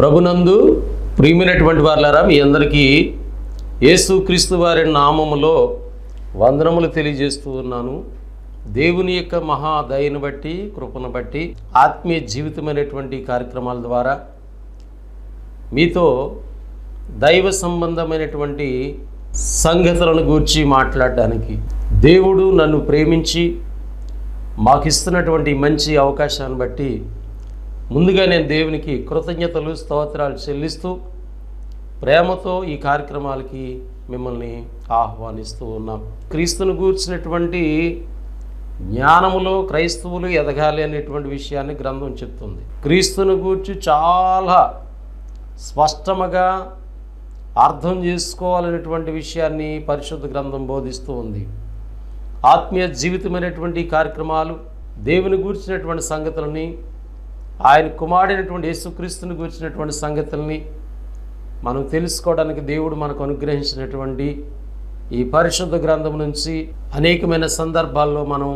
ప్రభునందు ప్రియమైనటువంటి వారులారా మీ అందరికీ యేసుక్రీస్తు వారి నామములో వందనములు తెలియజేస్తూ ఉన్నాను. దేవుని యొక్క మహాదయను బట్టి కృపను బట్టి ఆత్మీయ జీవితమైనటువంటి కార్యక్రమాల ద్వారా మీతో దైవ సంబంధమైనటువంటి సంగతులను గూర్చి మాట్లాడడానికి దేవుడు నన్ను ప్రేమించి మాకిస్తున్నటువంటి మంచి అవకాశాన్ని బట్టి ముందుగా నేను దేవునికి కృతజ్ఞతలు స్తోత్రాలు చెల్లిస్తూ ప్రేమతో ఈ కార్యక్రమాలకి మిమ్మల్ని ఆహ్వానిస్తూ ఉన్నాం. క్రీస్తును గూర్చినటువంటి జ్ఞానములో క్రైస్తవులు ఎదగాలి అనేటువంటి విషయాన్ని గ్రంథం చెప్తుంది. క్రీస్తును గూర్చి చాలా స్పష్టముగా అర్థం చేసుకోవాలనేటువంటి విషయాన్ని పరిశుద్ధ గ్రంథం బోధిస్తూ ఉంది. ఆత్మీయ జీవితమైనటువంటి కార్యక్రమాలు దేవుని గూర్చినటువంటి సంగతులని ఆయన కుమారుడైనటువంటి యేసుక్రీస్తుని గురించినటువంటి సంగతుల్ని మనం తెలుసుకోవడానికి దేవుడు మనకు అనుగ్రహించినటువంటి ఈ పరిశుద్ధ గ్రంథం నుంచి అనేకమైన సందర్భాల్లో మనం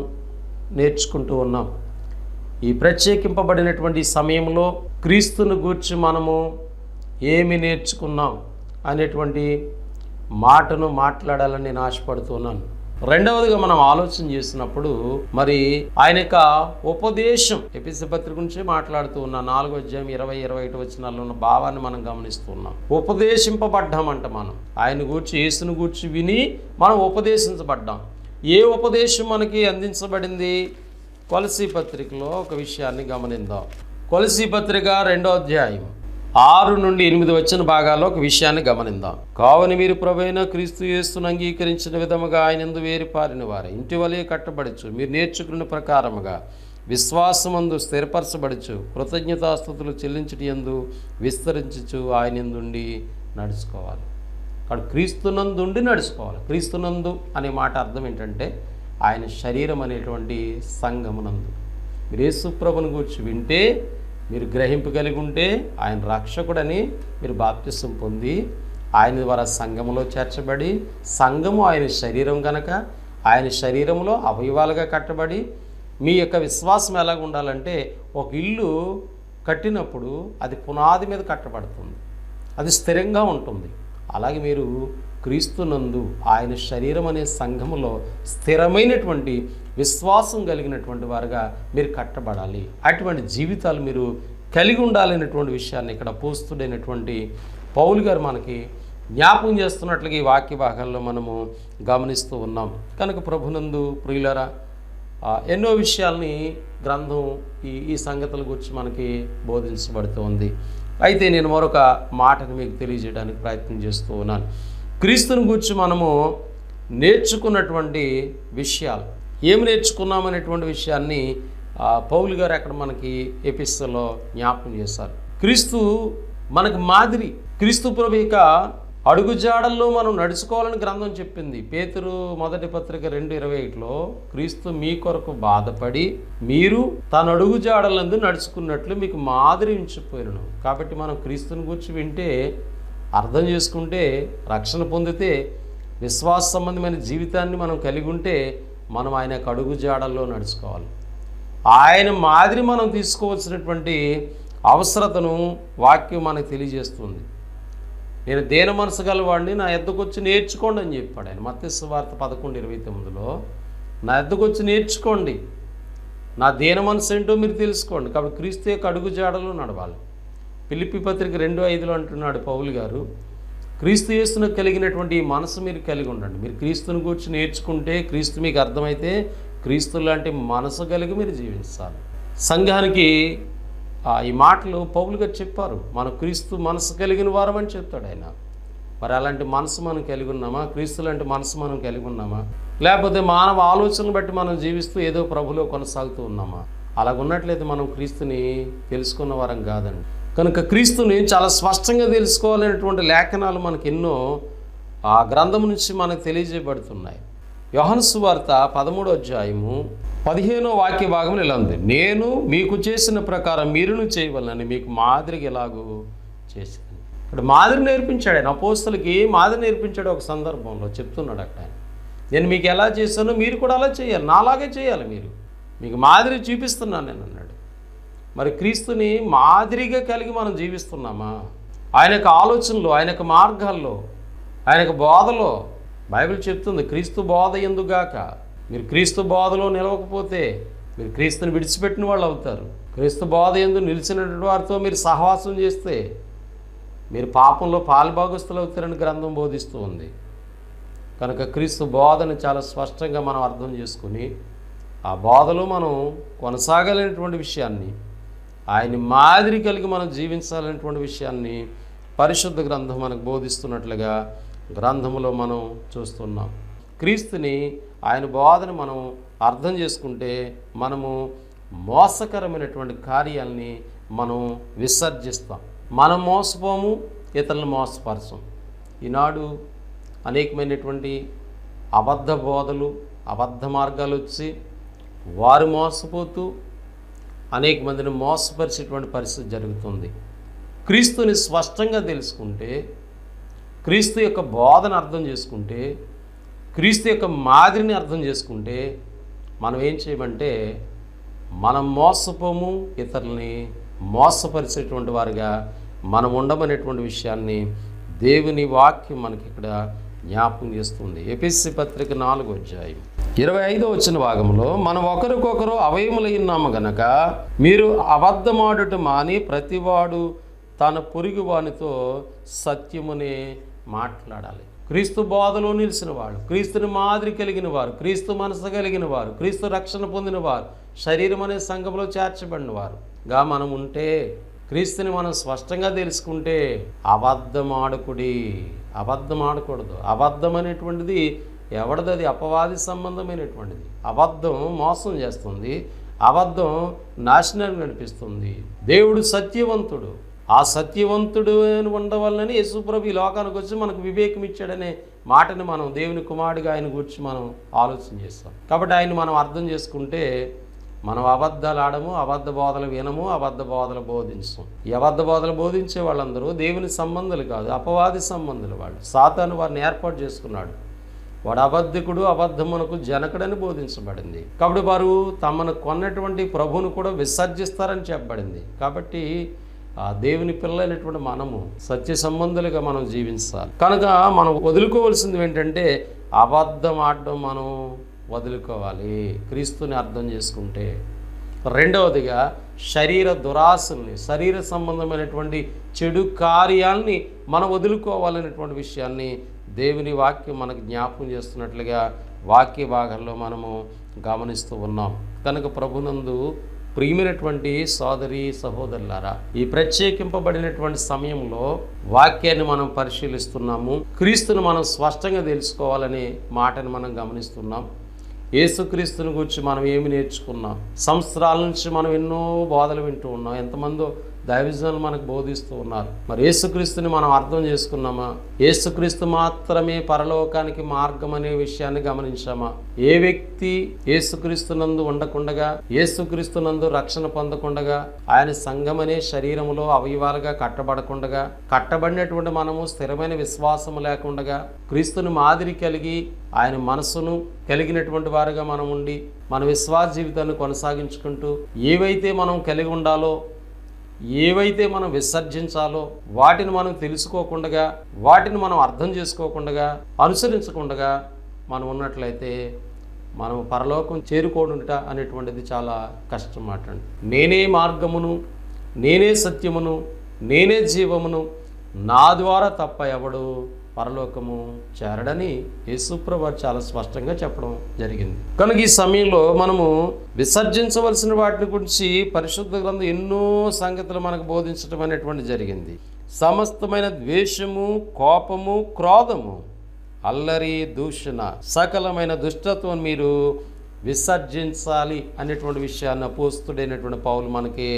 నేర్చుకుంటూ ఉన్నాం. ఈ ప్రత్యేకింపబడినటువంటి సమయంలో క్రీస్తుని గూర్చి మనము ఏమి నేర్చుకున్నాం అనేటువంటి మాటను మాట్లాడాలని నేను ఆశపడుతున్నాను రెండవదిగా మనం ఆలోచన చేసినప్పుడు మరి ఆయన యొక్క ఉపదేశం ఎపిసి పత్రిక గురించి మాట్లాడుతూ ఉన్న నాలుగో అధ్యాయం ఇరవై ఇరవై ఒకటి వచనాల్లో ఉన్న భావాన్ని మనం గమనిస్తున్నాం. ఉపదేశింపబడ్డామంట మనం. ఆయన గూర్చి యేసును గూర్చి విని మనం ఉపదేశించబడ్డాం. ఏ ఉపదేశం మనకి అందించబడింది? కొలసీ పత్రికలో ఒక విషయాన్ని గమనిద్దాం. కొలసీ పత్రిక రెండో అధ్యాయం. ఆరు నుండి ఎనిమిది వచ్చిన భాగాల్లో ఒక విషయాన్ని గమనిద్దాం కావని మీరు ప్రభైన క్రీస్తు యేసును అంగీకరించిన విధముగా ఆయన ఎందు వేరుపారిన వారు. ఇంటి వలె కట్టబడచ్చు మీరు నేర్చుకున్న ప్రకారముగా విశ్వాసమందు స్థిరపరచబడచ్చు కృతజ్ఞతాస్థుతులు చెల్లించటి ఎందు విస్తరించచ్చు ఆయన ఎందుండి నడుచుకోవాలి. అక్కడ క్రీస్తునందుండి నడుచుకోవాలి. క్రీస్తునందు అనే మాట అర్థం ఏంటంటే ఆయన శరీరం అనేటువంటి సంగమునందు. మీరు యేసుప్రభుని గురించి వింటే మీరు గ్రహింపు కలిగి ఉంటే ఆయన రక్షకుడని మీరు బాప్తిసం పొంది ఆయన ద్వారా సంఘములో చేర్చబడి సంఘము ఆయన శరీరం కనుక ఆయన శరీరంలో అవయవాలుగా కట్టబడి మీ యొక్క విశ్వాసం ఎలాగ ఉండాలంటే ఒక ఇల్లు కట్టినప్పుడు అది పునాది మీద కట్టబడుతుంది. అది స్థిరంగా ఉంటుంది. అలాగే మీరు క్రీస్తునందు ఆయన శరీరం అనే సంఘములో స్థిరమైనటువంటి విశ్వాసం కలిగినటువంటి వారుగా మీరు కట్టబడాలి. అటువంటి జీవితాలు మీరు కలిగి ఉండాలనేటువంటి విషయాన్ని ఇక్కడ పోస్తుడైనటువంటి పౌలు గారు మనకి జ్ఞాపకం చేస్తున్నట్లుగా ఈ వాక్య భాగాల్లో మనము గమనిస్తూ ఉన్నాం. కనుక ప్రభునందు ప్రియులరా ఎన్నో విషయాల్ని గ్రంథం ఈ ఈ సంగతుల గురించి మనకి బోధించబడుతూ ఉంది అయితే నేను మరొక మాటను మీకు తెలియజేయడానికి ప్రయత్నం చేస్తూ ఉన్నాను. క్రీస్తుని గురించి మనము నేర్చుకున్నటువంటి విషయాలు. ఏమి నేర్చుకున్నామనేటువంటి విషయాన్ని పౌలు గారు అక్కడ మనకి ఎపిస్తలో జ్ఞాపకం చేశారు. క్రీస్తు మనకు మాదిరి క్రీస్తు ప్రభు ఇక అడుగుజాడల్లో మనం నడుచుకోవాలని గ్రంథం చెప్పింది. పేతురు మొదటి పత్రిక రెండు ఇరవై ఒకటిలో క్రీస్తు మీ కొరకు బాధపడి మీరు తన అడుగుజాడలందు నడుచుకున్నట్లు మీకు మాదిరి ఉంచిపోయినను. కాబట్టి మనం క్రీస్తుని గురించి వింటే అర్థం చేసుకుంటే రక్షణ పొందితే విశ్వాస సంబంధమైన జీవితాన్ని మనం కలిగి ఉంటే మనం ఆయన కడుగు జాడల్లో నడుచుకోవాలి. ఆయన మాదిరి మనం తీసుకోవాల్సినటువంటి అవసరతను వాక్యం మనకు తెలియజేస్తుంది. నేను దేన మనసు గలవాడిని నా ఎద్దకు వచ్చి నేర్చుకోండి అని చెప్పాడు ఆయన. మత్స్సు వార్త పదకొండు ఇరవై తొమ్మిదిలో నా ఎద్దకు వచ్చి నేర్చుకోండి. నా దేన మనసు ఏంటో మీరు తెలుసుకోండి. కాబట్టి క్రీస్తు యొక్క అడుగు జాడలో నడవాలి. పిలిపి పత్రిక రెండు ఐదులో అంటున్నాడు పౌలు గారు క్రీస్తు యేసును కలిగినటువంటి ఈ మనసు మీరు కలిగి ఉండండి. మీరు క్రీస్తుని గురించి నేర్చుకుంటే క్రీస్తు మీకు అర్థమైతే క్రీస్తు లాంటి మనసు కలిగి మీరు జీవించాలి. సంఘానికి ఈ మాటలు పౌలు గారు చెప్పారు. మన క్రీస్తు మనసు కలిగిన వారం అని చెప్తాడు ఆయన. మరి అలాంటి మనసు మనం కలిగి ఉన్నామా? క్రీస్తు లాంటి మనసు మనం కలిగి ఉన్నామా? లేకపోతే మానవ ఆలోచనలు బట్టి మనం జీవిస్తూ ఏదో ప్రభులో కొనసాగుతూ ఉన్నామా? అలాగ ఉన్నట్లయితే మనం క్రీస్తుని తెలుసుకున్న వారం కాదండి. కనుక క్రీస్తుని చాలా స్పష్టంగా తెలుసుకోవాలనేటువంటి లేఖనాలు మనకి ఎన్నో ఆ గ్రంథం నుంచి మనకు తెలియజేయబడుతున్నాయి. యోహన్సు వార్త పదమూడో అధ్యాయము పదిహేనో వాక్య భాగం ఇలా ఉంది. నేను మీకు చేసిన ప్రకారం మీరును చేయవలనని మీకు మాదిరిగా ఎలాగూ చేసింది ఇక్కడ మాదిరి నేర్పించాడు ఆయన. అపోస్తులకి మాదిరి నేర్పించాడు ఒక సందర్భంలో చెప్తున్నాడు అక్కడ ఆయన. నేను మీకు ఎలా చేశానో మీరు కూడా అలా చేయాలి. నాలాగే చేయాలి మీరు. మీకు మాదిరి చూపిస్తున్నాను నేను అన్నాడు. మరి క్రీస్తుని మాదిరిగా కలిగి మనం జీవిస్తున్నామా? ఆయన యొక్క ఆలోచనలు ఆయన యొక్క మార్గాల్లో ఆయన యొక్క బోధలో బైబిల్ చెప్తుంది క్రీస్తు బోధ ఎందుగాక? మీరు క్రీస్తు బోధలో నిలవకపోతే మీరు క్రీస్తుని విడిచిపెట్టిన వాళ్ళు అవుతారు. క్రీస్తు బోధ ఎందు నిలిచినటువంటి వారితో మీరు సహవాసం చేస్తే మీరు పాపంలో పాలుభాగస్తులు అవుతారని గ్రంథం బోధిస్తూ ఉంది. కనుక క్రీస్తు బోధను చాలా స్పష్టంగా మనం అర్థం చేసుకుని ఆ బోధలో మనం కొనసాగలేనటువంటి విషయాన్ని ఆయన మాదిరి కలిగి మనం జీవించాలనేటువంటి విషయాన్ని పరిశుద్ధ గ్రంథం మనకు బోధిస్తున్నట్లుగా గ్రంథంలో మనం చూస్తున్నాం. క్రీస్తుని ఆయన బోధను మనం అర్థం చేసుకుంటే మనము మోసకరమైనటువంటి కార్యాలని మనం విసర్జిస్తాం. మనం మోసపోము ఇతరులను మోసపరచం. ఈనాడు అనేకమైనటువంటి అబద్ధ బోధలు అబద్ధ మార్గాలు వచ్చి వారు మోసపోతూ అనేక మందిని మోసపరిచేటువంటి పరిస్థితి జరుగుతుంది. క్రీస్తుని స్పష్టంగా తెలుసుకుంటే క్రీస్తు యొక్క బోధన అర్థం చేసుకుంటే క్రీస్తు యొక్క మాదిరిని అర్థం చేసుకుంటే మనం ఏం చేయమంటే మనం మోసపోము ఇతరుల్ని మోసపరిచేటువంటి వారిగా మనం ఉండమనేటువంటి విషయాన్ని దేవుని వాక్యం మనకి ఇక్కడ జ్ఞాపకం చేస్తుంది. ఎపిఎస్సి పత్రిక నాలుగు అధ్యాయం. ఇరవై ఐదో వచ్చిన భాగంలో మనం ఒకరికొకరు అవయములైనాము గనక మీరు అబద్ధమాడుట మాని ప్రతివాడు తన పొరుగు వానితో సత్యమునే మాట్లాడాలి. క్రీస్తు బోధలో నిలిచిన వాడు క్రీస్తుని మాదిరి కలిగిన వారు క్రీస్తు మనసు కలిగిన వారు క్రీస్తు రక్షణ పొందిన వారు శరీరం అనే సంఘంలో చేర్చబడిన వారుగా మనం ఉంటే క్రీస్తుని మనం స్పష్టంగా తెలుసుకుంటే అబద్ధం ఆడకుడి అబద్ధం ఆడకూడదు అబద్ధం అనేటువంటిది ఎవడది అది? అపవాది సంబంధమైనటువంటిది. అబద్ధం మోసం చేస్తుంది. అబద్ధం నాశనాన్ని నడిపిస్తుంది. దేవుడు సత్యవంతుడు. ఆ సత్యవంతుడు అని ఉండవల్లని యేసుప్రభు ఈ లోకానికి వచ్చి మనకు వివేకం ఇచ్చాడనే మాటని మనం దేవుని కుమారుడిగా ఆయన గురించి మనం ఆలోచన చేస్తాం. కాబట్టి ఆయన మనం అర్థం చేసుకుంటే మనం అబద్ధాలు ఆడము అబద్ధ బోధలు వినము అబద్ధ బోధలు బోధించం ఈ అబద్ధ బోధలు బోధించే వాళ్ళందరూ దేవుని సంబంధాలు కాదు అపవాది సంబంధులు వాళ్ళు. సాతాను వారిని ఏర్పాటు చేసుకున్నాడు. వాడు అబద్ధికుడు అబద్ధమునకు జనకుడని బోధించబడింది. కాబట్టి వారు తమను కొన్నటువంటి ప్రభువును కూడా విసర్జిస్తారని చెప్పబడింది. కాబట్టి ఆ దేవుని పిల్లలైనటువంటి మనము సత్య సంబంధులుగా మనం జీవించాలి. కనుక మనం వదులుకోవాల్సింది ఏంటంటే అబద్ధం ఆడడం మనం వదులుకోవాలి. క్రీస్తుని అర్థం చేసుకుంటే రెండవదిగా శరీర దురాశల్ని శరీర సంబంధమైనటువంటి చెడు కార్యాల్ని మనం వదులుకోవాలనేటువంటి విషయాన్ని దేవుని వాక్యం మనకు జ్ఞాపకం చేస్తున్నట్లుగా వాక్య భాగంలో మనము గమనిస్తూ ఉన్నాం. కనుక ప్రభునందు ప్రియమైనటువంటి సోదరి సహోదరులారా ఈ ప్రత్యేకింపబడినటువంటి సమయంలో వాక్యాన్ని మనం పరిశీలిస్తున్నాము. క్రీస్తును మనం స్పష్టంగా తెలుసుకోవాలనే మాటను మనం గమనిస్తున్నాం. యేసుక్రీస్తుని గురించి మనం ఏమి నేర్చుకున్నాం? సంవత్సరాల నుంచి మనం ఎన్నో బాధలు వింటూ ఉన్నాం. ఎంతమందో దైవజనులు మనకు బోధిస్తూ ఉన్నారు. మరి యేసుక్రీస్తుని మనం అర్థం చేసుకున్నామా? యేసుక్రీస్తు మాత్రమే పరలోకానికి మార్గం అనే విషయాన్ని గమనించామా? ఏ వ్యక్తి యేసుక్రీస్తునందు ఉండకుండగా యేసుక్రీస్తునందు రక్షణ పొందకుండగా ఆయన సంగం అనే శరీరంలో అవయవాలుగా కట్టబడకుండగా కట్టబడినటువంటి మనము స్థిరమైన విశ్వాసము లేకుండగా క్రీస్తుని మాదిరి కలిగి ఆయన మనసును కలిగినటువంటి వారుగా మనం ఉండి మన విశ్వాస జీవితాన్ని కొనసాగించుకుంటూ ఏవైతే మనం కలిగి ఉండాలో ఏవైతే మనం విసర్జించాలో వాటిని మనం తెలుసుకోకుండా వాటిని మనం అర్థం చేసుకోకుండా అనుసరించకుండా మనం ఉన్నట్లయితే మనం పరలోకం చేరుకోడుట అనేటువంటిది చాలా కష్టం మాట అండి నేనే మార్గమును నేనే సత్యమును నేనే జీవమును నా ద్వారా తప్ప ఎవడు పరలోకము చేరడని యేసుప్రభు చాలా స్పష్టంగా చెప్పడం జరిగింది. కనుక ఈ సమయంలో మనము విసర్జించవలసిన వాటిని గురించి పరిశుద్ధ గ్రంథం ఎన్నో సంగతులు మనకు బోధించడం అనేటువంటి జరిగింది. సమస్తమైన ద్వేషము కోపము క్రోధము అల్లరి దూషణ సకలమైన దుష్టత్వం మీరు విసర్జించాలి అనేటువంటి విషయాన్ని అపోస్తుడైనటువంటి పౌలు మనకి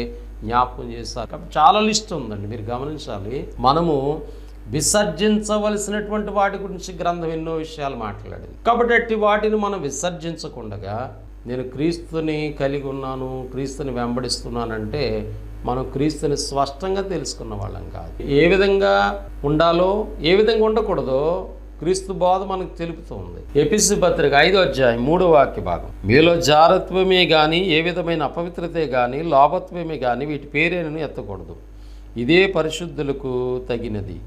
జ్ఞాపకం చేశారు. కాబట్టి చాలా లిస్ట్ ఉందండి మీరు గమనించాలి. మనము విసర్జించవలసినటువంటి వాటి గురించి గ్రంథం ఎన్నో విషయాలు మాట్లాడింది. కాబట్టి అట్టి వాటిని మనం విసర్జించకుండగా నేను క్రీస్తుని కలిగి ఉన్నాను క్రీస్తుని వెంబడిస్తున్నానంటే మనం క్రీస్తుని స్పష్టంగా తెలుసుకున్న వాళ్ళం కాదు. ఏ విధంగా ఉండాలో ఏ విధంగా ఉండకూడదో క్రీస్తు బోధ మనకు తెలుపుతుంది. ఎపిసి పత్రిక ఐదో అధ్యాయం మూడో వాక్య భాగం. మీలో జారత్వమే కానీ ఏ విధమైన అపవిత్రతే కానీ లోభత్వమే కానీ వీటి పేరేనను ఎత్తకూడదు. ఇదే పరిశుద్ధులకు తగినది.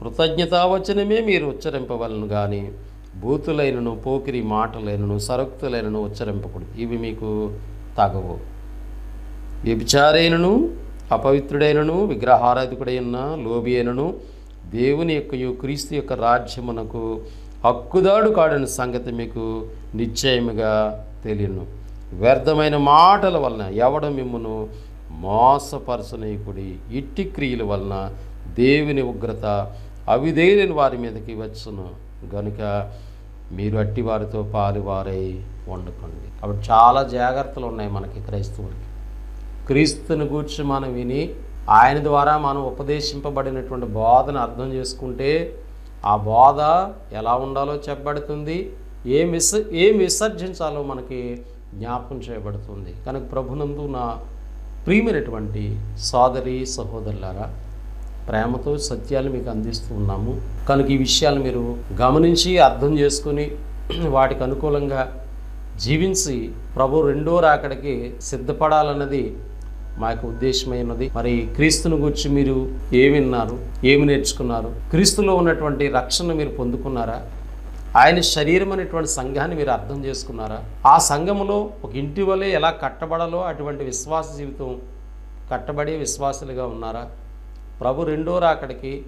కృతజ్ఞతావచనమే మీరు ఉచ్చరింపవలను కానీ బూతులైనను పోకిరి మాటలైనను సరక్తులైనను ఉచ్చరింపకూడదు. ఇవి మీకు తగవు. వ్యభిచారైనను అపవిత్రుడైనను విగ్రహారాధికుడైన లోబి అయినను దేవుని యొక్క క్రీస్తు యొక్క రాజ్యమునకు హక్కుదాడు కాడని సంగతి మీకు నిశ్చయముగా తెలియను. వ్యర్థమైన మాటల వలన ఎవడ మిమ్మును మోసపరచనీయకుడి ఇట్టి క్రియల వలన దేవుని ఉగ్రత అవిధేయుని వారి మీదకి వచ్చును. గనుక మీరు అట్టి వారితో పాలువారై వండుకోండి. కాబట్టి చాలా జాగ్రత్తలు ఉన్నాయి మనకి క్రైస్తవులకి. క్రీస్తుని గూర్చి మనం విని ఆయన ద్వారా మనం ఉపదేశింపబడినటువంటి బోధను అర్థం చేసుకుంటే ఆ బోధ ఎలా ఉండాలో చెప్పబడుతుంది ఏం విస ఏం విసర్జించాలో మనకి జ్ఞాపకం చేయబడుతుంది. కనుక ప్రభునందు నా ప్రియమైనటువంటి సోదరి సహోదరులారా ప్రేమతో సత్యాలు మీకు అందిస్తూ ఉన్నాము. కనుక ఈ విషయాలు మీరు గమనించి అర్థం చేసుకొని వాటికి అనుకూలంగా జీవించి ప్రభు రెండో రాకడికి సిద్ధపడాలన్నది మా యొక్క ఉద్దేశమైనది మరి క్రీస్తుని గురించి మీరు ఏమి విన్నారు? ఏమి నేర్చుకున్నారు? క్రీస్తులో ఉన్నటువంటి రక్షణ మీరు పొందుకున్నారా? ఆయన శరీరం అనేటువంటి సంఘాన్ని మీరు అర్థం చేసుకున్నారా? ఆ సంఘములో ఒక ఇంటి వలె ఎలా కట్టబడాలో అటువంటి విశ్వాస జీవితం కట్టబడే విశ్వాసులుగా ఉన్నారా? ప్రభు రెండో రాకడికి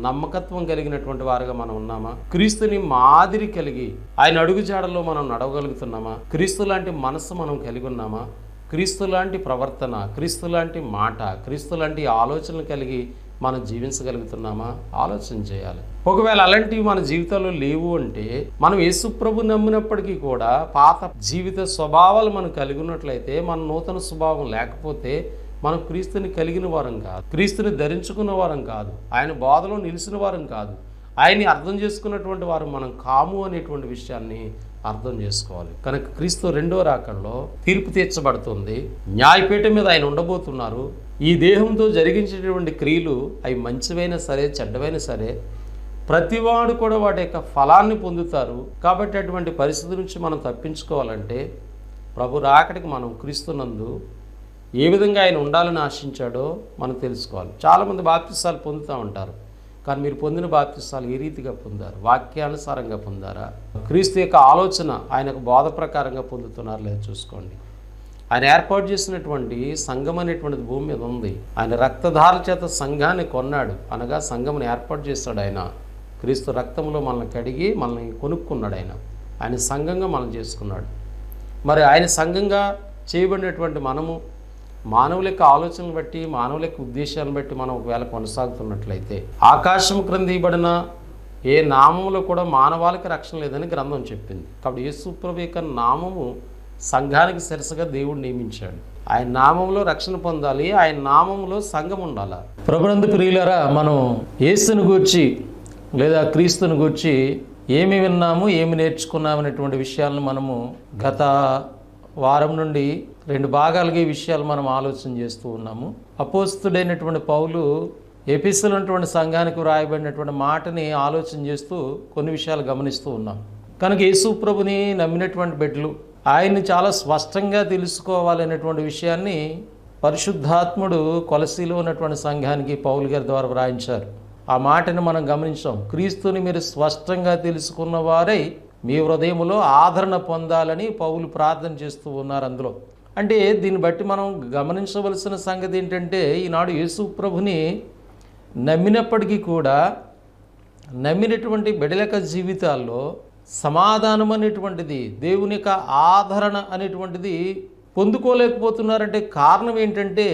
నమ్మకత్వం కలిగినటువంటి వారుగా మనం ఉన్నామా? క్రీస్తుని మాదిరి కలిగి ఆయన అడుగుజాడలో మనం నడవగలుగుతున్నామా? క్రీస్తు లాంటి మనస్సు మనం కలిగి ఉన్నామా? క్రీస్తు లాంటి ప్రవర్తన క్రీస్తు లాంటి మాట క్రీస్తు లాంటి ఆలోచనలు కలిగి మనం జీవించగలుగుతున్నామా? ఆలోచన చేయాలి. ఒకవేళ అలాంటివి మన జీవితంలో లేవు అంటే మనం యేసుప్రభు నమ్మినప్పటికీ కూడా పాత జీవిత స్వభావాలు మనం కలిగి ఉన్నట్లయితే మన నూతన స్వభావం లేకపోతే మనం క్రీస్తుని కలిగిన వారం కాదు. క్రీస్తుని ధరించుకున్న వారం కాదు. ఆయన బాధలో నిలిచిన వారం కాదు. ఆయన్ని అర్థం చేసుకున్నటువంటి వారు మనం కాము అనేటువంటి విషయాన్ని అర్థం చేసుకోవాలి. కనుక క్రీస్తు రెండో రాకల్లో తీర్పు తీర్చబడుతుంది. న్యాయపీఠ మీద ఆయన ఉండబోతున్నారు. ఈ దేహంతో జరిగించేటువంటి క్రియలు అవి మంచివైనా సరే చెడ్డవైనా సరే ప్రతివాడు కూడా వాటి యొక్క ఫలాన్ని పొందుతారు. కాబట్టి అటువంటి పరిస్థితి నుంచి మనం తప్పించుకోవాలంటే ప్రభు రాకడికి మనం క్రీస్తునందు ఏ విధంగా ఆయన ఉండాలని ఆశించాడో మనం తెలుసుకోవాలి. చాలామంది బాప్తిస్తాలు పొందుతూ ఉంటారు. కానీ మీరు పొందిన బాప్తిస్తాలు ఏ రీతిగా పొందారు? వాక్యానుసారంగా పొందారా? క్రీస్తు యొక్క ఆలోచన ఆయనకు బోధ ప్రకారంగా పొందుతున్నారు లేదా చూసుకోండి. ఆయన ఏర్పాటు చేసినటువంటి సంఘం అనేటువంటిది భూమి మీద ఉంది. ఆయన రక్తధార చేత సంఘాన్ని కొన్నాడు. అనగా సంఘముని ఏర్పాటు చేస్తాడు ఆయన. క్రీస్తు రక్తంలో మనల్ని కడిగి మనల్ని కొనుక్కున్నాడు ఆయన. ఆయన సంఘంగా మనం చేసుకున్నాడు. మరి ఆయన సంఘంగా చేయబడినటువంటి మనము మానవుల యొక్క ఆలోచనలు బట్టి మానవుల యొక్క ఉద్దేశాలను బట్టి మనం ఒకవేళ కొనసాగుతున్నట్లయితే ఆకాశం క్రిందిబడిన ఏ నామంలో కూడా మానవాళికి రక్షణ లేదని గ్రంథం చెప్పింది. కాబట్టి యేసుప్రభు యొక్క నామము సంఘానికి సరసగా దేవుడు నియమించాడు. ఆయన నామంలో రక్షణ పొందాలి ఆయన నామంలో సంఘం ఉండాలి? ప్రభునందు ప్రియులరా మనం యేసును గూర్చి లేదా క్రీస్తుని గూర్చి ఏమి విన్నాము ఏమి నేర్చుకున్నాము అనేటువంటి విషయాలను మనము గత వారం నుండి రెండు భాగాలుగా ఈ విషయాలు మనం ఆలోచన చేస్తూ ఉన్నాము. అపోస్తుడైనటువంటి పౌలు ఎపిసల్ ఉన్నటువంటి సంఘానికి వ్రాయబడినటువంటి మాటని ఆలోచన చేస్తూ కొన్ని విషయాలు గమనిస్తూ ఉన్నాం. కనుక యేసు ప్రభుని నమ్మినటువంటి బిడ్డలు ఆయన్ని చాలా స్పష్టంగా తెలుసుకోవాలనేటువంటి విషయాన్ని పరిశుద్ధాత్ముడు కొలసీలో ఉన్నటువంటి సంఘానికి పౌలు గారి ద్వారా వ్రాయించారు. ఆ మాటని మనం గమనించాం. క్రీస్తుని మీరు స్పష్టంగా తెలుసుకున్న వారై మీ హృదయములో ఆదరణ పొందాలని పౌలు ప్రార్థన చేస్తూ ఉన్నారు అందులో. అంటే దీన్ని బట్టి మనం గమనించవలసిన సంగతి ఏంటంటే ఈనాడు యేసు ప్రభుని నమ్మినప్పటికీ కూడా నమ్మినటువంటి బిడలక జీవితాల్లో సమాధానం అనేటువంటిది దేవుని యొక్క ఆదరణ అనేటువంటిది పొందుకోలేకపోతున్నారంటే కారణం ఏంటంటే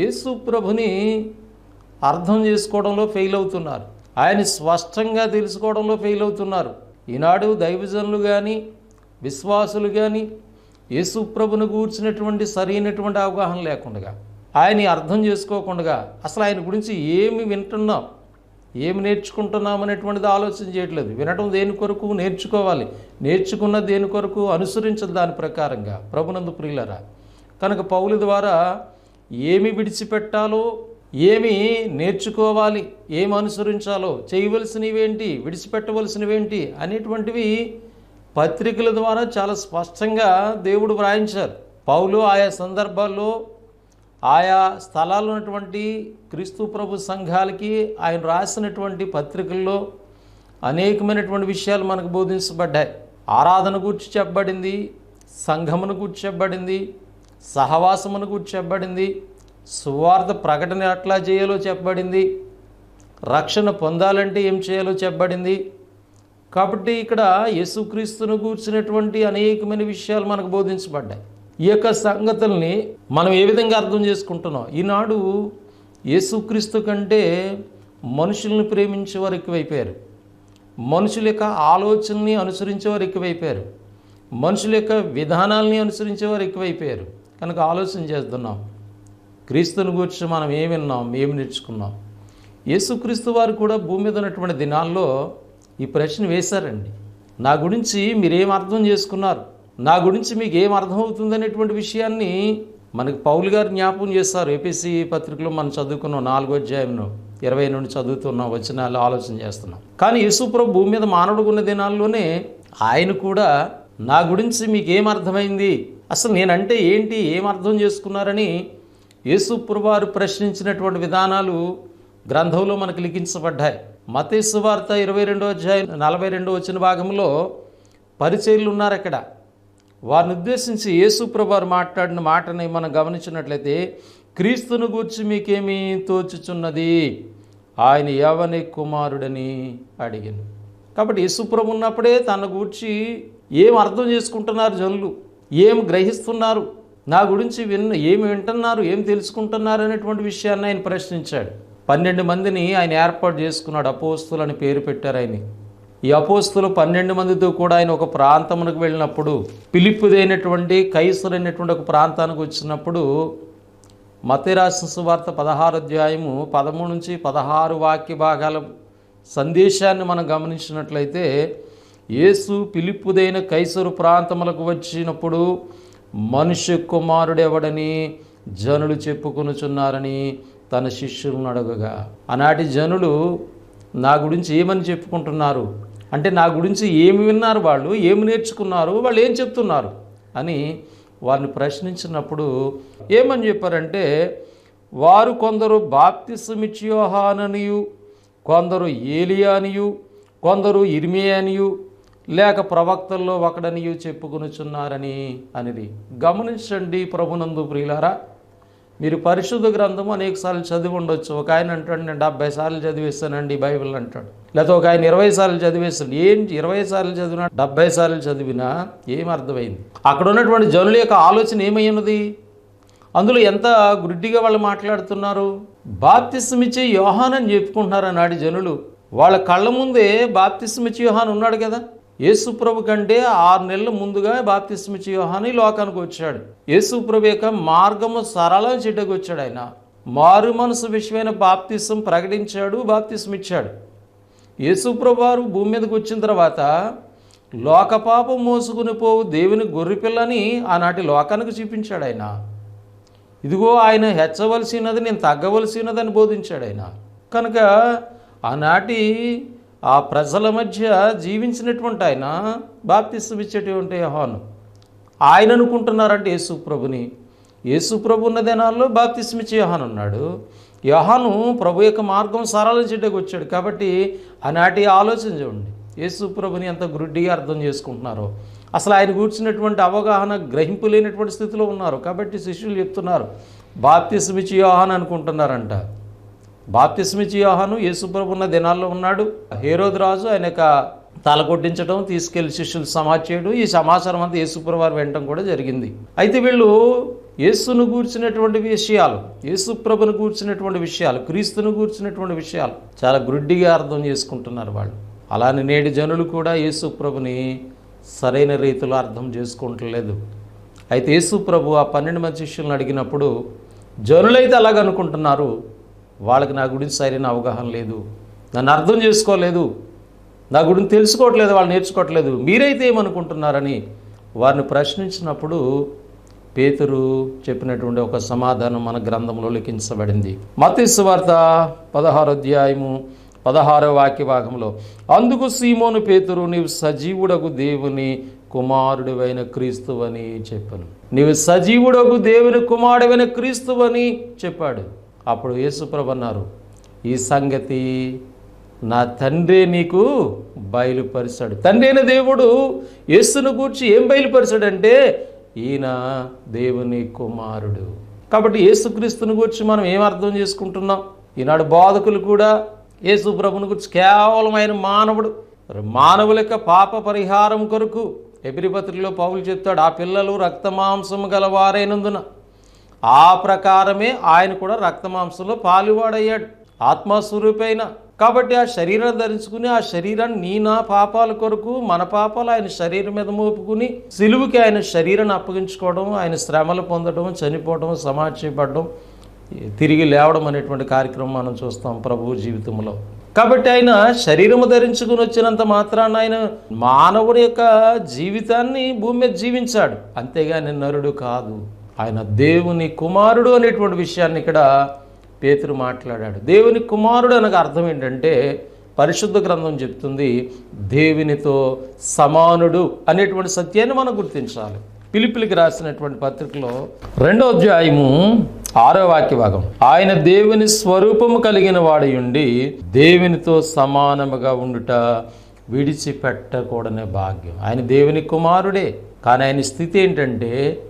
యేసు ప్రభుని అర్థం చేసుకోవడంలో ఫెయిల్ అవుతున్నారు. ఆయన స్పష్టంగా తెలుసుకోవడంలో ఫెయిల్ అవుతున్నారు. ఈనాడు దైవజనులు కానీ విశ్వాసులు కానీ యేసు ప్రభును గూర్చినటువంటి సరైనటువంటి అవగాహన లేకుండా ఆయన్ని అర్థం చేసుకోకుండా అసలు ఆయన గురించి ఏమి వింటున్నాం ఏమి నేర్చుకుంటున్నాం అనేటువంటిది ఆలోచన చేయట్లేదు. వినటం దేని కొరకు నేర్చుకోవాలి నేర్చుకున్న దేని కొరకు అనుసరించదు దాని ప్రకారంగా. ప్రభునందు ప్రియులరా కనుక పౌలు ద్వారా ఏమి విడిచిపెట్టాలో ఏమి నేర్చుకోవాలి ఏమి అనుసరించాలో చేయవలసినవేంటి విడిచిపెట్టవలసినవేంటి అనేటువంటివి పత్రికల ద్వారా చాలా స్పష్టంగా దేవుడు వ్రాయించారు. పౌలు ఆయా సందర్భాల్లో ఆయా స్థలాల్లో ఉన్నటువంటి క్రీస్తు ప్రభు సంఘాలకి ఆయన రాసినటువంటి పత్రికల్లో అనేకమైనటువంటి విషయాలు మనకు బోధించబడ్డాయి. ఆరాధన గురించి చెప్పబడింది సంఘమును గురించి చెప్పబడింది సహవాసమును గురించి చెప్పబడింది సువార్త ప్రకటన ఎట్లా చేయాలో చెప్పబడింది రక్షణ పొందాలంటే ఏం చేయాలో చెప్పబడింది కాబట్టి ఇక్కడ యేసుక్రీస్తును కూర్చున్నటువంటి అనేకమైన విషయాలు మనకు బోధించబడ్డాయి. ఈ యొక్క సంగతుల్ని మనం ఏ విధంగా అర్థం చేసుకుంటున్నాం? ఈనాడు యేసుక్రీస్తు కంటే మనుషుల్ని ప్రేమించే వారు ఎక్కువైపోయారు. మనుషుల యొక్క ఆలోచనని అనుసరించేవారు ఎక్కువైపోయారు. మనుషుల యొక్క విధానాలని అనుసరించేవారు ఎక్కువైపోయారు. కనుక ఆలోచన చేస్తున్నాం. క్రీస్తుని గురించి మనం ఏమి విన్నాం? ఏమి నేర్చుకున్నాం? యేసుక్రీస్తు వారు కూడా భూమి మీద ఉన్నటువంటి దినాల్లో ఈ ప్రశ్న వేశారండి. నా గురించి మీరేం అర్థం చేసుకున్నారు? నా గురించి మీకు ఏం అర్థమవుతుంది అనేటువంటి విషయాన్ని మనకు పౌలు గారు జ్ఞాపకం చేస్తారు ఏపీసీ పత్రికలో మనం చదువుకున్నాం నాలుగో అధ్యాయంలో ఇరవై నుండి చదువుతున్నాం వచనాలు ఆలోచన చేస్తున్నాం. కానీ యేసుప్రభు భూమి మీద మానవుడు ఉన్న దినాల్లోనే ఆయన కూడా నా గురించి మీకు ఏం అర్థమైంది? అసలు నేనంటే ఏంటి? ఏం అర్థం చేసుకున్నారని యేసుప్రభు వారు ప్రశ్నించినటువంటి విధానాలు గ్రంథంలో మనకు లిఖించబడ్డాయి. మతేసు వార్త ఇరవై రెండో అధ్యాయం నలభై రెండో వచ్చిన భాగంలో పరిచయులు ఉన్నారు అక్కడ వారిని ఉద్దేశించి యేసుప్రభారు మాట్లాడిన మాటని మనం గమనించినట్లయితే క్రీస్తును గూర్చి మీకేమీ తోచుచున్నది? ఆయన యవని కుమారుడని అడిగాను. కాబట్టి యేసుప్రభు ఉన్నప్పుడే తన గూర్చి ఏం అర్థం చేసుకుంటున్నారు జనులు? ఏం గ్రహిస్తున్నారు? నా గురించి విన్న ఏమి వింటున్నారు? ఏం తెలుసుకుంటున్నారు అనేటువంటి విషయాన్ని ఆయన ప్రశ్నించాడు. పన్నెండు మందిని ఆయన ఏర్పాటు చేసుకున్నాడు అపోస్తులు అని పేరు పెట్టారు ఆయన ఈ అపోస్తులు పన్నెండు మందితో కూడా ఆయన ఒక ప్రాంతమునకు వెళ్ళినప్పుడు పిలిప్పుదైనటువంటి కైసర్ అయినటువంటి ఒక ప్రాంతానికి వచ్చినప్పుడు మతేరాసిన సువార్త పదహారు అధ్యాయము పదమూడు నుంచి పదహారు వాక్య భాగాల సందేశాన్ని మనం గమనించినట్లయితే యేసు పిలిప్పుదైన కైసరు ప్రాంతములకు వచ్చినప్పుడు మనుష్య కుమారుడెవడని జనులు చెప్పుకొనుచున్నారని తన శిష్యులను అడగగా ఆనాటి జనులు నా గురించి ఏమని చెప్పుకుంటున్నారు? అంటే నా గురించి ఏమి విన్నారు వాళ్ళు? ఏమి నేర్చుకున్నారు? వాళ్ళు ఏం చెప్తున్నారు? అని వారిని ప్రశ్నించినప్పుడు ఏమని చెప్పారంటే వారు కొందరు బాప్తిసమిచ్యోహాననియు కొందరు ఏలియానియు కొందరు ఇర్మియానియు లేక ప్రవక్తల్లో ఒకడనియు చెప్పుకొనుచున్నారని అనిది. గమనించండి ప్రభునందు ప్రియులారా మీరు పరిశుద్ధ గ్రంథము అనేకసార్లు చదివి ఉండొచ్చు. ఒక ఆయన అంటాడు నేను డెబ్బై సార్లు చదివిస్తానండి బైబిల్ అంటాడు. లేకపోతే ఒక ఆయన ఇరవై సార్లు చదివేస్తాడు. ఏంటి ఇరవై సార్లు చదివినా డెబ్బై సార్లు చదివినా ఏం అర్థమైంది? అక్కడ ఉన్నటువంటి జనుల యొక్క ఆలోచన ఏమైనది అందులో ఎంత గుడ్డిగా వాళ్ళు మాట్లాడుతున్నారు? బాప్తిస్మిచ్చే యోహాన్ అని చెప్పుకుంటున్నారు నాటి జనులు. వాళ్ళ కళ్ళ ముందే బాప్తిస్మిచ్చే యోహాన్ ఉన్నాడు కదా? యేసుప్రభు కంటే ఆరు నెలల ముందుగా బాప్తిస్మిచ్చి యోహాన్ లోకానికి వచ్చాడు. యేసుప్రభు యొక్క మార్గము సరళం చెడ్డకు వచ్చాడు ఆయన. మారు మనసు విషయమైన బాప్తిసం ప్రకటించాడు బాప్తిసం ఇచ్చాడు. యేసుప్రభు వారు భూమి మీదకి వచ్చిన తర్వాత లోకపాపం మోసుకుని పోవు దేవుని గొర్రెపిల్లని ఆనాటి లోకానికి చూపించాడు ఆయన. ఇదిగో ఆయన హెచ్చవలసినది నేను తగ్గవలసినదని బోధించాడు ఆయన. కనుక ఆనాటి ఆ ప్రజల మధ్య జీవించినటువంటి ఆయన బాప్తిస్తం ఇచ్చేటువంటి యోహాను. ఆయన అనుకుంటున్నారంటే యేసుప్రభుని యేసుప్రభు ఉన్న దినాల్లో బాప్తిస్తం ఇచ్చే ఉన్నాడు. యోహాను ప్రభు యొక్క మార్గం సరళ చెడ్డకు వచ్చాడు కాబట్టి ఆనాటి ఆలోచన చూడండి. యేసుప్రభుని ఎంత గుడ్డిగా అర్థం చేసుకుంటున్నారో. అసలు ఆయన కూర్చున్నటువంటి అవగాహన గ్రహింపు లేనటువంటి స్థితిలో ఉన్నారు కాబట్టి శిష్యులు చెప్తున్నారు బాప్తిస్మిచ్చి యోహాన్ అనుకుంటున్నారంట. బాప్తిస్మిచ్చి యోహాను యేసుప్రభు ఉన్న దినాల్లో ఉన్నాడు. హేరోద్ రాజు ఆయన యొక్క తల తీసుకెళ్ళి శిష్యులు సమాధి చేయడం ఈ సమాచారం అంతా యేసుప్రభు వారు వినటం కూడా జరిగింది. అయితే వీళ్ళు యేసును గూర్చినటువంటి విషయాలు యేసుప్రభును గూర్చినటువంటి విషయాలు క్రీస్తును గూర్చినటువంటి విషయాలు చాలా గ్రుడ్డిగా అర్థం చేసుకుంటున్నారు వాళ్ళు. అలానే నేటి జనులు కూడా యేసుప్రభుని సరైన రీతిలో అర్థం చేసుకుంటలేదు అయితే యేసుప్రభు ఆ పన్నెండు మంది శిష్యులను అడిగినప్పుడు జనులైతే అలాగ అనుకుంటున్నారు వాళ్ళకి నా గురించి సరైన అవగాహన లేదు. నన్ను అర్థం చేసుకోలేదు. నా గురించి తెలుసుకోవట్లేదు వాళ్ళు నేర్చుకోవట్లేదు. మీరైతే ఏమనుకుంటున్నారని వారిని ప్రశ్నించినప్పుడు పేతురు చెప్పినటువంటి ఒక సమాధానం మన గ్రంథంలో లిఖించబడింది. మతీసు వార్త పదహారు అధ్యాయము పదహారో వాక్య భాగంలో అందుకు సీమోను పేతురు నీవు సజీవుడకు దేవుని కుమారుడివైన క్రీస్తువని చెప్పాను. నీవు సజీవుడకు దేవుని కుమారుడివైన క్రీస్తువని చెప్పాడు. అప్పుడు యేసుప్రభు అన్నారు ఈ సంగతి నా తండ్రి నీకు బయలుపరిచాడు. తండ్రి అయిన దేవుడు యేసును గూర్చి ఏం బయలుపరిచాడంటే ఈయన దేవుని కుమారుడు. కాబట్టి యేసుక్రీస్తుని గురించి మనం ఏం అర్థం చేసుకుంటున్నాం? ఈనాడు బోధకులు కూడా యేసు ప్రభుని గురించి కేవలం ఆయన మానవుడు మానవుల యొక్క పాప పరిహారం కొరకు ఎబిరిపత్రిలో పౌలు చెప్తాడు ఆ పిల్లలు రక్తమాంసము గలవారైనందున ఆ ప్రకారమే ఆయన కూడా రక్తమాంసంలో పాలువాడయ్యాడు. ఆత్మస్వరూపైన. కాబట్టి ఆ శరీరం ధరించుకుని ఆ శరీరాన్ని నీ నా పాపాల కొరకు మన పాపాలు ఆయన శరీరం మీద మోపుకుని సిలువుకి ఆయన శరీరాన్ని అప్పగించుకోవడం ఆయన శ్రమలు పొందడం చనిపోవడం సమాధి తిరిగి లేవడం అనేటువంటి కార్యక్రమం మనం చూస్తాం ప్రభు జీవితంలో. కాబట్టి ఆయన శరీరము ధరించుకుని వచ్చినంత మాత్రాన ఆయన మానవుడి యొక్క జీవితాన్ని భూమి మీద జీవించాడు. అంతేగాని నరుడు కాదు. ఆయన దేవుని కుమారుడు అనేటువంటి విషయాన్ని ఇక్కడ పేతురు మాట్లాడాడు. దేవుని కుమారుడు అనగా అర్థం ఏంటంటే పరిశుద్ధ గ్రంథం చెప్తుంది దేవునితో సమానుడు అనేటువంటి సత్యాన్ని మనం గుర్తించాలి. పిలిపిలికి రాసినటువంటి పత్రికలో రెండో అధ్యాయము ఆరో వాక్య భాగం ఆయన దేవుని స్వరూపము కలిగిన వాడి ఉండి దేవునితో సమానముగా ఉండుట విడిచిపెట్టకూడనే భాగ్యం. ఆయన దేవుని కుమారుడే. కానీ ఆయన స్థితి ఏంటంటే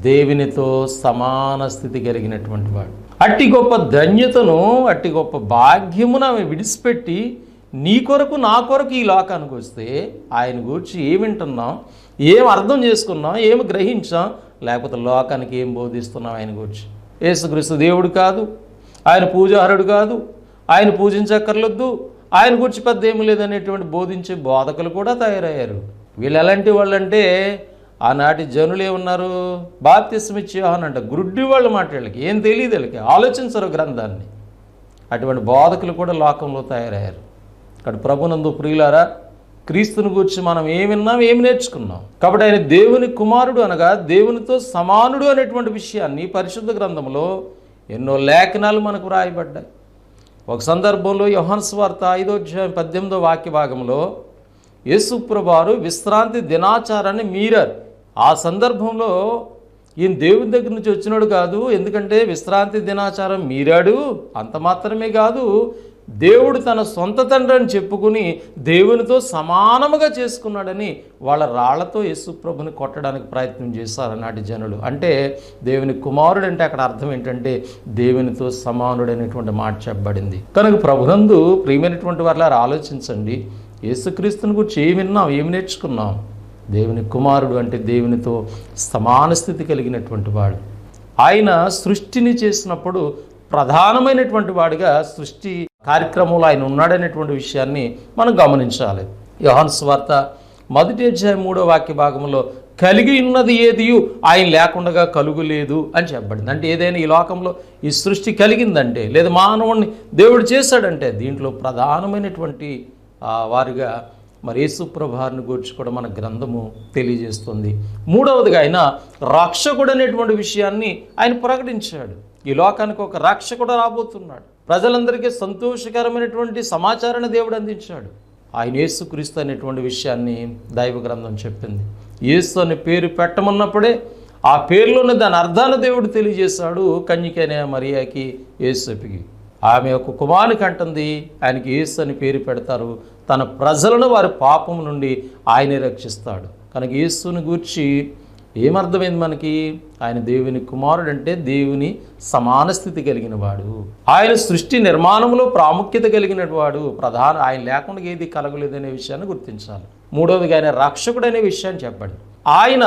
దేవునితో సమాన స్థితి కలిగినటువంటి వాడు. అట్టి గొప్ప ధన్యతను అట్టి గొప్ప భాగ్యమును ఆమె విడిచిపెట్టి నీ కొరకు నా కొరకు ఈ లోకానికి వస్తే ఆయన గురించి ఏం వింటున్నాం? ఏం అర్థం చేసుకున్నాం? ఏం గ్రహించాం? లేకపోతే లోకానికి ఏం బోధిస్తున్నాం ఆయన గురించి? యేసుక్రీస్తు దేవుడు కాదు. ఆయన పూజారుడు కాదు. ఆయన పూజించక్కర్లొద్దు. ఆయన గురించి పెద్ద ఏమి లేదనేటువంటి బోధించే బోధకులు కూడా తయారయ్యారు. వీళ్ళు ఎలాంటి వాళ్ళంటే ఆనాటి జనులు ఏమన్నారు? బాప్తిస్మ ఇచ్చి అంట. గుడ్డి వాళ్ళు మాట్లాడలకి. ఏం తెలియదు వీళ్ళకి. ఆలోచించరు గ్రంథాన్ని. అటువంటి బోధకులు కూడా లోకంలో తయారయ్యారు. ఇక్కడ ప్రభునందు ప్రియులారా క్రీస్తుని గురించి మనం ఏమి విన్నాం ఏమి నేర్చుకున్నాం? కాబట్టి ఆయన దేవుని కుమారుడు అనగా దేవునితో సమానుడు అనేటువంటి విషయాన్ని పరిశుద్ధ గ్రంథంలో ఎన్నో లేఖనాలు మనకు వ్రాయబడ్డాయి. ఒక సందర్భంలో యోహన్స్ వార్త ఐదో అధ్యాయం పద్దెనిమిదో వాక్య భాగంలో యేసుప్రభారు విశ్రాంతి దినాచారాన్ని మీరారు. ఆ సందర్భంలో ఈయన దేవుని దగ్గర నుంచి వచ్చినాడు కాదు ఎందుకంటే విశ్రాంతి దినాచారం మీరాడు అంత మాత్రమే కాదు దేవుడు తన సొంత తండ్రి అని చెప్పుకుని దేవునితో సమానముగా చేసుకున్నాడని వాళ్ళ రాళ్ళతో యేసుప్రభుని కొట్టడానికి ప్రయత్నం చేశారు నాటి జనులు. అంటే దేవుని కుమారుడు అంటే అక్కడ అర్థం ఏంటంటే దేవునితో సమానుడైనటువంటి మాట చెప్పబడింది. కనుక ప్రభునందు ప్రియమైనటువంటి వాళ్ళ ఆలోచించండి. యేసుక్రీస్తుని గురించి ఏమి విన్నాం ఏమి నేర్చుకున్నాం? దేవుని కుమారుడు అంటే దేవునితో సమాన స్థితి కలిగినటువంటి వాడు. ఆయన సృష్టిని చేసినప్పుడు ప్రధానమైనటువంటి వాడిగా సృష్టి కార్యక్రమంలో ఆయన ఉన్నాడనేటువంటి విషయాన్ని మనం గమనించాలి. యోహన్ స్వార్త మొదటి అధ్యాయం మూడో వాక్య భాగంలో కలిగి ఉన్నది ఏదియు? ఆయన లేకుండా కలుగులేదు అని చెప్పబడింది. అంటే ఏదైనా ఈ లోకంలో ఈ సృష్టి కలిగిందంటే లేదా మానవుణ్ణి దేవుడు చేశాడంటే దీంట్లో ప్రధానమైనటువంటి వారిగా మరి యేసుప్రభారిని గురించి కూడా మన గ్రంథము తెలియజేస్తుంది. మూడవదిగా ఆయన రాక్షకుడు అనేటువంటి విషయాన్ని ఆయన ప్రకటించాడు. ఈ లోకానికి ఒక రాక్షకుడు రాబోతున్నాడు. ప్రజలందరికీ సంతోషకరమైనటువంటి సమాచారాన్ని దేవుడు అందించాడు. ఆయన యేసుక్రీస్తు అనేటువంటి విషయాన్ని దైవ గ్రంథం చెప్పింది. యేసు అనే పేరు పెట్టమన్నప్పుడే ఆ పేరులోనే దాని అర్థాన్ని దేవుడు తెలియజేశాడు కన్యకైన మరియాకి యేసుపికి ఆమె ఒక కుమారుని కంటుంది. ఆయనకి యేసు అని పేరు పెడతారు. తన ప్రజలను వారి పాపం నుండి ఆయనే రక్షిస్తాడు. కనుక యేసుని గూర్చి ఏమర్థమైంది మనకి? ఆయన దేవుని కుమారుడు అంటే దేవుని సమాన స్థితి కలిగిన వాడు. ఆయన సృష్టి నిర్మాణంలో ప్రాముఖ్యత కలిగిన వాడు. ప్రధాన ఆయన లేకుండా ఏది కలగలేదనే విషయాన్ని గుర్తించాలి. మూడవదిగా ఆయన రక్షకుడు అనే విషయాన్ని చెప్పాడు. ఆయన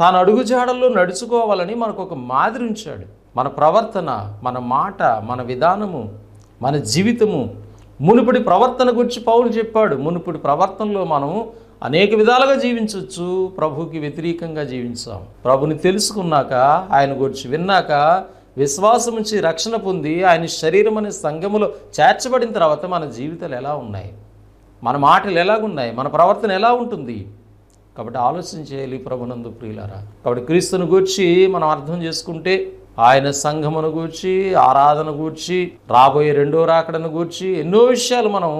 తన అడుగుజాడల్లో నడుచుకోవాలని మనకు ఒక మాదిరి ఉంచాడు. మన ప్రవర్తన మన మాట మన విధానము మన జీవితము మునుపటి ప్రవర్తన గురించి పౌలు చెప్పాడు. మునుపటి ప్రవర్తనలో మనం అనేక విధాలుగా జీవించవచ్చు ప్రభుకి వ్యతిరేకంగా జీవించాం. ప్రభుని తెలుసుకున్నాక ఆయన గురించి విన్నాక విశ్వాసం నుంచి రక్షణ పొంది ఆయన శరీరం అనే సంఘములో చేర్చబడిన తర్వాత మన జీవితాలు ఎలా ఉన్నాయి? మన మాటలు ఎలాగున్నాయి? మన ప్రవర్తన ఎలా ఉంటుంది? కాబట్టి ఆలోచన చేయాలి ప్రభునందు ప్రియులారా. కాబట్టి క్రీస్తుని గూర్చి మనం అర్థం చేసుకుంటే ఆయన సంఘమును గూర్చి ఆరాధన గూర్చి రాబోయే రెండో రాకడను గూర్చి ఎన్నో విషయాలు మనం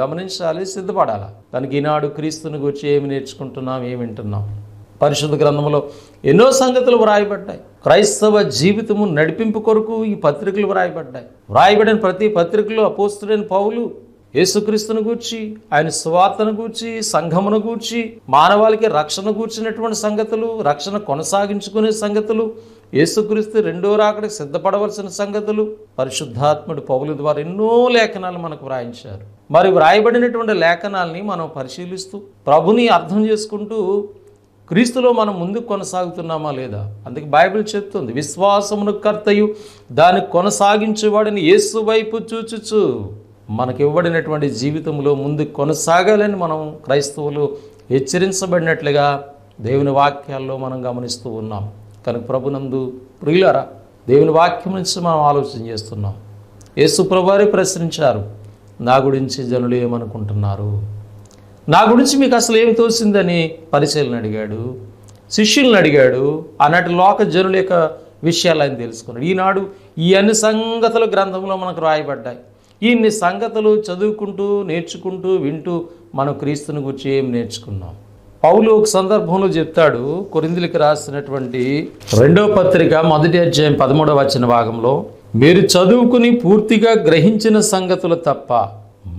గమనించాలి సిద్ధపడాలి. దానికి ఈనాడు క్రీస్తుని గూర్చి ఏమి నేర్చుకుంటున్నాం ఏమి వింటున్నాం? పరిశుద్ధ గ్రంథంలో ఎన్నో సంగతులు వ్రాయబడ్డాయి. క్రైస్తవ జీవితము నడిపింపు కొరకు ఈ పత్రికలు వ్రాయబడ్డాయి. వ్రాయబడిన ప్రతి పత్రికలో అపోస్తుడైన పౌలు యేసుక్రీస్తును గూర్చి ఆయన స్వార్థను గూర్చి సంఘమును గూర్చి మానవాళికి రక్షణ గూర్చినటువంటి సంగతులు రక్షణ కొనసాగించుకునే సంగతులు యేసుక్రీస్తు రెండో రాకడికి సిద్ధపడవలసిన సంగతులు పరిశుద్ధాత్ముడు పౌలు ద్వారా ఎన్నో లేఖనాలు మనకు వ్రాయించారు. మరి వ్రాయబడినటువంటి లేఖనాల్ని మనం పరిశీలిస్తూ ప్రభుని అర్థం చేసుకుంటూ క్రీస్తులో మనం ముందుకు కొనసాగుతున్నామా లేదా? అందుకే బైబిల్ చెప్తుంది విశ్వాసమును కర్తయు దాన్ని కొనసాగించేవాడిని యేసు వైపు చూచుచు. మనకి ఇవ్వబడినటువంటి జీవితంలో ముందుకు కొనసాగాలని మనం క్రైస్తవులు హెచ్చరించబడినట్లుగా దేవుని వాక్యాల్లో మనం గమనిస్తూ ఉన్నాం. కనుక ప్రభునందు ప్రియులరా దేవుని వాక్యం నుంచి మనం ఆలోచన చేస్తున్నాం. యేసు ప్రభువారే ప్రశ్నించారు నా గురించి జనులు ఏమనుకుంటున్నారు? నా గురించి మీకు అసలు ఏమి తోసిందని పరిశీలన అడిగాడు. శిష్యులను అడిగాడు ఆనాటి లోక జనుల యొక్క విషయాలు ఆయన తెలుసుకున్నాడు. ఈనాడు ఈ అన్ని సంగతులు గ్రంథంలో మనకు రాయబడ్డాయి. ఇన్ని సంగతులు చదువుకుంటూ నేర్చుకుంటూ వింటూ మనం క్రీస్తుని గురించి ఏం నేర్చుకున్నాం? పౌలు ఒక సందర్భంలో చెప్తాడు కొరిందులకి రాసినటువంటి రెండో పత్రిక మొదటి అధ్యాయం పదమూడవ వచ్చిన భాగంలో మీరు చదువుకుని పూర్తిగా గ్రహించిన సంగతులు తప్ప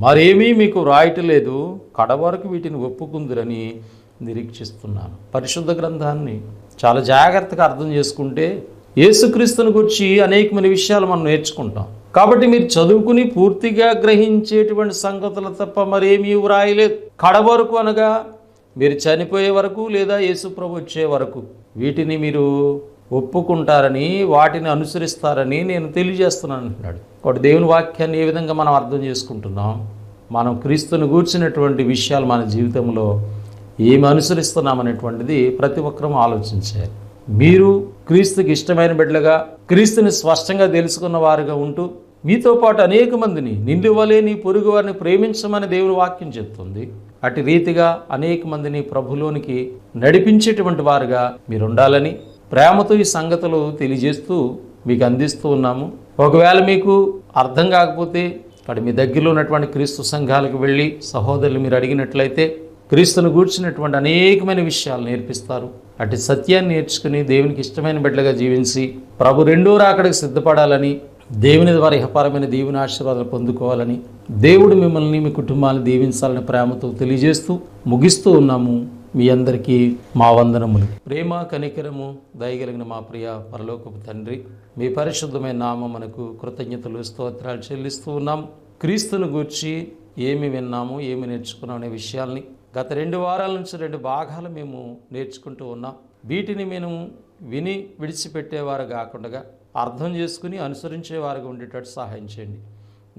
మరేమీ మీకు రాయటలేదు కడవరకు వీటిని ఒప్పుకుందురని నిరీక్షిస్తున్నాను. పరిశుద్ధ గ్రంథాన్ని చాలా జాగ్రత్తగా అర్థం చేసుకుంటే యేసుక్రీస్తుని గురించి అనేకమైన విషయాలు మనం నేర్చుకుంటాం. కాబట్టి మీరు చదువుకుని పూర్తిగా గ్రహించేటువంటి సంగతులు తప్ప మరేమీ వ్రాయలేదు. కడవరకు అనగా మీరు చనిపోయే వరకు లేదా యేసుప్రభు వచ్చే వరకు వీటిని మీరు ఒప్పుకుంటారని వాటిని అనుసరిస్తారని నేను తెలియజేస్తున్నాను అంటున్నాడు. కాబట్టి దేవుని వాక్యాన్ని ఏ విధంగా మనం అర్థం చేసుకుంటున్నాం? మనం క్రీస్తుని గూర్చినటువంటి విషయాలు మన జీవితంలో ఏమి అనుసరిస్తున్నామనేటువంటిది ప్రతి ఒక్కరూ ఆలోచించాలి. మీరు క్రీస్తుకి ఇష్టమైన బిడ్డలుగా క్రీస్తుని స్పష్టంగా తెలుసుకున్న వారుగా ఉంటూ మీతో పాటు అనేక మందిని నిండు నీ పొరుగు వారిని ప్రేమించమని దేవుని వాక్యం చెప్తుంది. అటు రీతిగా అనేక మందిని ప్రభులోనికి నడిపించేటువంటి వారుగా మీరు ఉండాలని ప్రేమతో ఈ సంగతులు తెలియజేస్తూ మీకు అందిస్తూ ఉన్నాము. ఒకవేళ మీకు అర్థం కాకపోతే అక్కడ మీ దగ్గరలో ఉన్నటువంటి క్రీస్తు సంఘాలకు వెళ్ళి సహోదరులు మీరు అడిగినట్లయితే క్రీస్తును గూర్చినటువంటి అనేకమైన విషయాలు నేర్పిస్తారు. అటు సత్యాన్ని నేర్చుకుని దేవునికి ఇష్టమైన బిడ్డలుగా జీవించి ప్రభు రెండో రాకడికి సిద్ధపడాలని దేవుని ద్వారా ఇహపరమైన దేవుని ఆశీర్వాదాలు పొందుకోవాలని దేవుడు మిమ్మల్ని మీ కుటుంబాన్ని దీవించాలని ప్రేమతో తెలియజేస్తూ ముగిస్తూ ఉన్నాము మీ అందరికీ మా వందనములు. ప్రేమ కనికరము దయగలిగిన మా ప్రియ పరలోకపు తండ్రి మీ పరిశుద్ధమైన నామ మనకు కృతజ్ఞతలు స్తోత్రాలు చెల్లిస్తూ ఉన్నాం. క్రీస్తును గూర్చి ఏమి విన్నాము ఏమి నేర్చుకున్నాం అనే విషయాల్ని గత రెండు వారాల నుంచి రెండు భాగాలు మేము నేర్చుకుంటూ ఉన్నాం. వీటిని మేము విని విడిచిపెట్టేవారు కాకుండా అర్థం చేసుకుని అనుసరించే వారికి ఉండేటట్టు సహాయం చేయండి.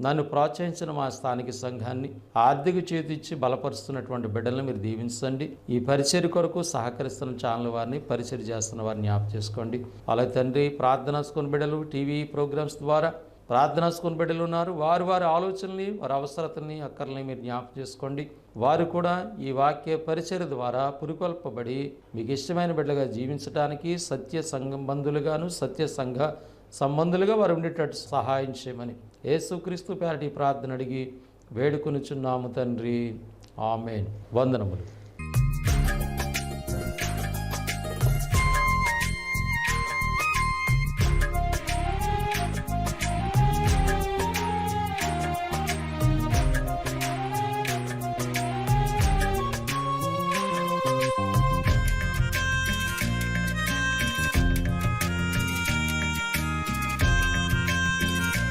నన్ను ప్రోత్సహించిన మా స్థానిక సంఘాన్ని ఆర్థిక చేతిచ్చి బలపరుస్తున్నటువంటి బిడ్డలను మీరు దీవించండి. ఈ పరిచర్ కొరకు సహకరిస్తున్న ఛానల్ వారిని పరిచర్ చేస్తున్న వారిని జ్ఞాప చేసుకోండి. అలాగే తండ్రి ప్రార్థన బిడ్డలు టీవీ ప్రోగ్రామ్స్ ద్వారా ప్రార్థనా స్కూల్ బిడ్డలు ఉన్నారు. వారు వారి ఆలోచనల్ని వారి అవసరతల్ని అక్కర్ని మీరు జ్ఞాపకం చేసుకోండి. వారు కూడా ఈ వాక్య పరిచయ ద్వారా పురికొల్పబడి మీకు ఇష్టమైన బిడ్డగా జీవించడానికి సత్య సంబంధులుగాను సత్య సంఘ సంబంధులుగా వారు ఉండేటట్టు సహాయం చేయమని యేసుక్రీస్తు పేరటి ప్రార్థన అడిగి వేడుకొనిచున్నాము తండ్రి. ఆమె వందనములు.